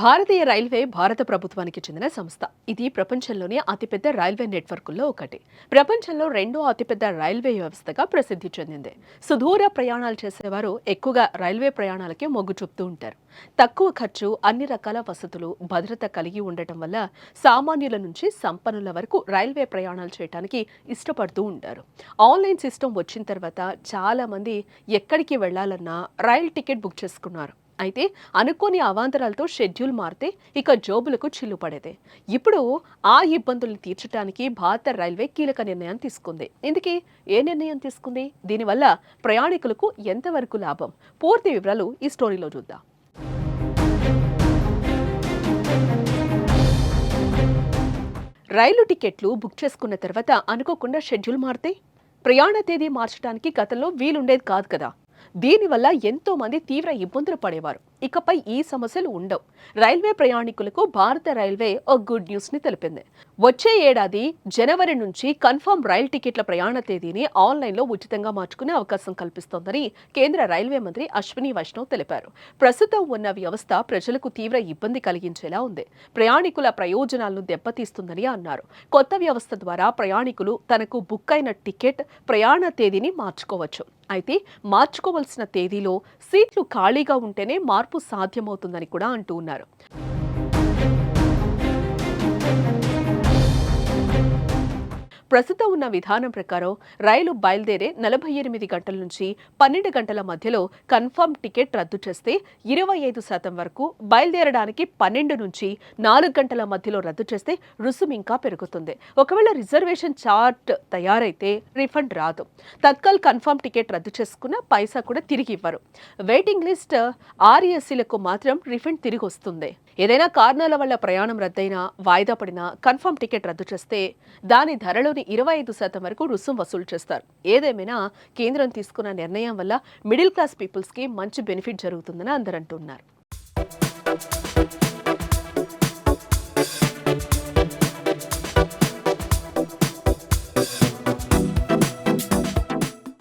భారతీయ railway భారత ప్రభుత్వానికి చెందిన సంస్థ. ఇది ప్రపంచంలోనే అతిపెద్ద రైల్వే నెట్వర్క్లో ఒకటి. ప్రపంచంలో రెండో అతిపెద్ద రైల్వే వ్యవస్థగా ప్రసిద్ధి చెందింది. సుదూర ప్రయాణాలు చేసేవారు ఎక్కువగా రైల్వే ప్రయాణాలకే మొగ్గు చూపుతూ ఉంటారు. తక్కువ ఖర్చు అన్ని రకాల వసతులు భద్రత కలిగి ఉండటం వల్ల సామాన్యుల నుంచి సంపన్నుల వరకు రైల్వే ప్రయాణాలు చేయడానికి ఇష్టపడుతూ ఉంటారు. ఆన్లైన్ సిస్టమ్ వచ్చిన తర్వాత చాలామంది ఎక్కడికి వెళ్ళాలన్నా రైల్ టికెట్ బుక్ చేసుకున్నారు. అయితే అనుకోని అవాంతరాలతో షెడ్యూల్ మారితే ఇక జోబులకు చిల్లు పడేదే. ఇప్పుడు ఆ ఇబ్బందుల్ని తీర్చడానికి భారత రైల్వే కీలక నిర్ణయం తీసుకుంది. ఇందుకే ఏ నిర్ణయం తీసుకుంది? దీనివల్ల ప్రయాణికులకు ఎంతవరకు లాభం? పూర్తి వివరాలు ఈ స్టోరీలో చూద్దాం. రైలు టికెట్లు బుక్ చేసుకున్న తర్వాత అనుకోకుండా షెడ్యూల్ మారితే? ప్రయాణ తేదీ మార్చడానికి గతంలో వీలుండేది కాదు కదా. దీనివల్ల ఎంతో మంది తీవ్ర ఇబ్బందులు పడేవారు. ఇకపై ఈ సమస్యలు ఉండవు. రైల్వే ప్రయాణికులకు భారత రైల్వే ఓ గుడ్ న్యూస్ని తెలిపింది. వచ్చే ఏడాది జనవరి నుంచి కన్ఫర్మ్ రైల్ టికెట్ల ప్రయాణ తేదీని ఆన్లైన్లో ఉచితంగా మార్చుకునే అవకాశం కల్పిస్తోందని కేంద్ర రైల్వే మంత్రి అశ్విని వైష్ణవ్ తెలిపారు. ప్రస్తుతం ఉన్న వ్యవస్థ ప్రజలకు తీవ్ర ఇబ్బంది కలిగించేలా ఉంది. ప్రయాణికుల ప్రయోజనాలను దెబ్బతీస్తుందని అన్నారు. కొత్త వ్యవస్థ ద్వారా ప్రయాణికులు తనకు బుక్ అయిన టికెట్ ప్రయాణ తేదీని మార్చుకోవచ్చు. అయితే మార్చుకోవలసిన తేదీలో సీట్లు ఖాళీగా ఉంటేనే మార్పు సాధ్యమవుతుందని కూడా అంటూ ఉన్నారు. ప్రస్తుతం ఉన్న విధానం ప్రకారం రైలు బయలుదేరే నలభై ఎనిమిది గంటల నుంచి పన్నెండు గంటల మధ్యలో కన్ఫర్మ్ టికెట్ రద్దు చేస్తే ఇరవై ఐదు శాతం వరకు బయలుదేరడానికి పన్నెండు నుంచి నాలుగు గంటల మధ్యలో రద్దు చేస్తే రుసుము ఇంకా పెరుగుతుంది. ఒకవేళ రిజర్వేషన్ చార్ట్ తయారైతే రిఫండ్ రాదు. తత్కాల్ కన్ఫర్మ్ టికెట్ రద్దు చేసుకున్న పైసా కూడా తిరిగి ఇవ్వరు. వెయిటింగ్ లిస్ట్ ఆర్ఎస్సీలకు మాత్రం రిఫండ్ తిరిగి వస్తుంది. ఏదైనా కారణాల వల్ల ప్రయాణం రద్దయినా వాయిదా పడినా కన్ఫర్మ్ టికెట్ రద్దు చేస్తే దాని ధరలోని ఇరవై ఐదు శాతం వరకు రుసుం వసూలు చేస్తారు. ఏదేమైనా కేంద్రం తీసుకున్న నిర్ణయం వల్ల మిడిల్ క్లాస్ పీపుల్స్కి మంచి బెనిఫిట్ జరుగుతుందని అందరంటున్నారు.